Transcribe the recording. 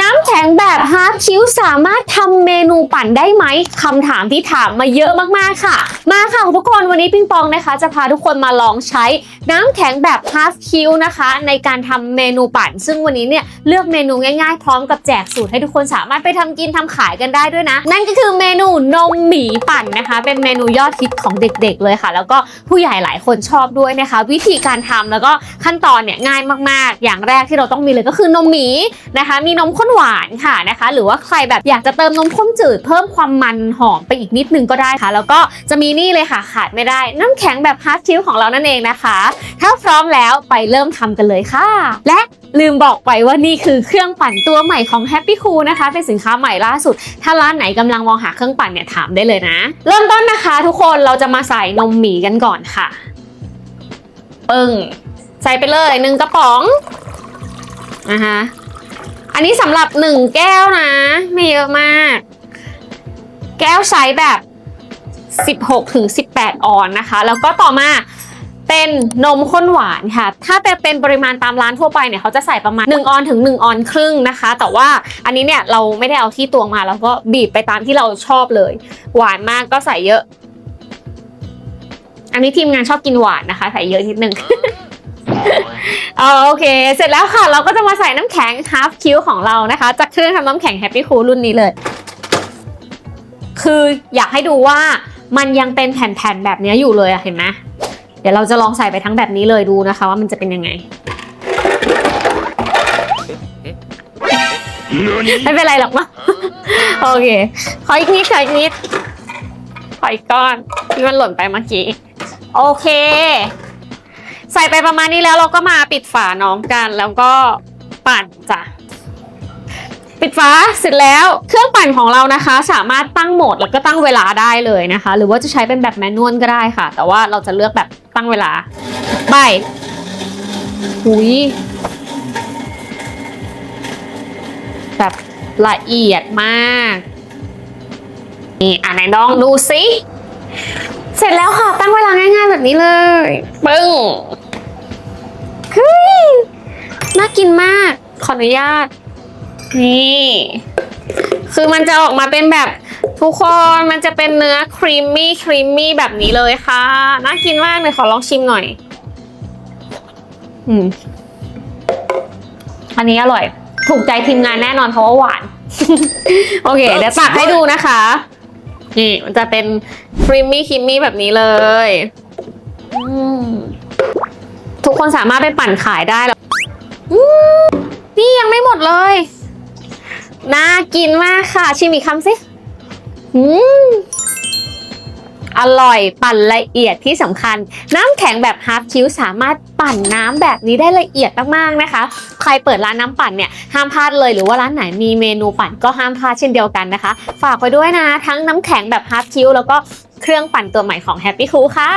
น้ำแข็งแบบฮาร์ดคิวสามารถทำเมนูปั่นได้ไหมคำถามที่ถามมาเยอะมากๆค่ะ มาค่ะทุกคนวันนี้ปิงปองนะคะ จะพาทุกคนมาลองใช้น้ำแข็งแบบฮาร์ดคิวนะคะ ในการทำเมนูปั่น ซึ่งวันนี้เนี่ยเลือกเมนูง่ายๆ พร้อมกับแจกสูตรให้ทุกคนสามารถไปทำกินทำขายกันได้ด้วยนะ นั่นก็คือเมนูนมหมีปั่นนะคะ เป็นเมนูยอดฮิตของเด็กๆเลยค่ะ แล้วก็ผู้ใหญ่หลายคนชอบด้วยนะคะ วิธีการทำแล้วก็ขั้นตอนเนี่ยง่ายมากๆ อย่างแรกที่เราต้องมีเลยก็คือนมหมีนะคะ มีนมข้นหวานค่ะนะคะ หรือว่าใครแบบอยากจะเติมนมข้นจืด เพิ่มความมันหอมไปอีกนิดนึงก็ได้ค่ะ แล้วก็จะมีนี่เลยค่ะขาดไม่ได้ น้ำแข็งแบบฮาร์ดคิวของเรานั่นเองนะคะ ถ้าพร้อมแล้วไปเริ่มทำกันเลยค่ะ และลืมบอกไปว่านี่คือเครื่องปั่นตัวใหม่ของ Happy Cool นะคะ เป็นสินค้าใหม่ล่าสุด ถ้าร้านไหนกำลังมองหาเครื่องปั่นเนี่ยถามได้เลยนะ เริ่มต้นนะคะทุกคนเราจะมาใส่นมหมีกันก่อนค่ะ ปึ้งใส่ไปเลยหนึ่งกระป๋องนะคะ อันนี้สำหรับหนึ่งแก้วนะ ไม่เยอะมาก แก้วไซส์แบบ 16ถึง18 ออนนะคะ แล้วก็ต่อมาเป็นนมข้นหวานค่ะ ถ้าเป็นปริมาณตามร้านทั่วไปเนี่ยเขาจะใส่ประมาณ 1 ออนถึง 1 ออนครึ่งนะคะ แต่ว่าอันนี้เนี่ยเราไม่ได้เอาที่ตวงมาแล้วก็บีบไปตามที่เราชอบเลย หวานมากก็ใส่เยอะ อันนี้ทีมงานชอบกินหวานนะคะ ใส่เยอะนิดนึง อ๋อโอเค เสร็จแล้วค่ะ เราก็จะมาใส่น้ำแข็ง half q ของเรานะคะ จากเครื่องทำน้ำแข็ง Happy Cool รุ่นนี้เลย คืออยากให้ดูว่ามันยังเป็นแผ่นๆแบบนี้อยู่เลยอะเห็นไหมเดี๋ยวเราจะลองใส่ไปทั้งแบบนี้เลยดูนะคะ ว่ามันจะเป็นยังไงไม่เป็นไรหรอกมั้งโอเค ขออีกนิดขออีกนิดขออีกก้อนที่มันหล่นไปเมื่อกี้ โอเค ใส่ไปประมาณนี้แล้วเราก็มาปิดฝาน้องกันแล้วก็ปั่นจ้ะปิดฝาเสร็จแล้วเครื่องปั่นของเรานะคะ สามารถตั้งโหมดแล้วก็ตั้งเวลาได้เลยนะคะ หรือว่าจะใช้เป็นแบบแมนนวลก็ได้ค่ะ แต่ว่าเราจะเลือกแบบตั้งเวลาไปหุยแบบละเอียดมากนี่อะไหนลองดูสิเสร็จแล้วค่ะ ตั้งเวลาง่ายๆแบบนี้เลย ปึ้ง เฮ้ยน่ากินมาก ขออนุญาต นี่ คือมันจะออกมาเป็นแบบทุกคนมันจะเป็นเนื้อครีมมี่ครีมมี่แบบนี้เลยค่ะ น่ากินมากเลยขอลองชิมหน่อย อืม อันนี้อร่อย ถูกใจทีมงานแน่นอนเพราะว่าหวาน โอเค เดี๋ยวตักให้ดูนะคะ นี่มันจะเป็นครีมมี่ครีมมี่แบบนี้เลย อืม คนสามารถไปปั่นขายได้แล้วนี่ยังไม่หมดเลย น่ากินมากค่ะ ชิมอีกคำสิอืมอร่อยปั่นละเอียดที่สำคัญ น้ำแข็งแบบฮาร์ฟคิวสามารถปั่นน้ำแบบนี้ได้ละเอียดมากๆนะคะ ใครเปิดร้านน้ำปั่นเนี่ยห้ามพลาดเลยหรือว่าร้านไหนมีเมนูปั่นก็ห้ามพลาดเช่นเดียวกันนะคะ ฝากไว้ด้วยนะ ทั้งน้ำแข็งแบบฮาร์ฟคิวแล้วก็เครื่องปั่นตัวใหม่ของ Happy Cool ค่ะ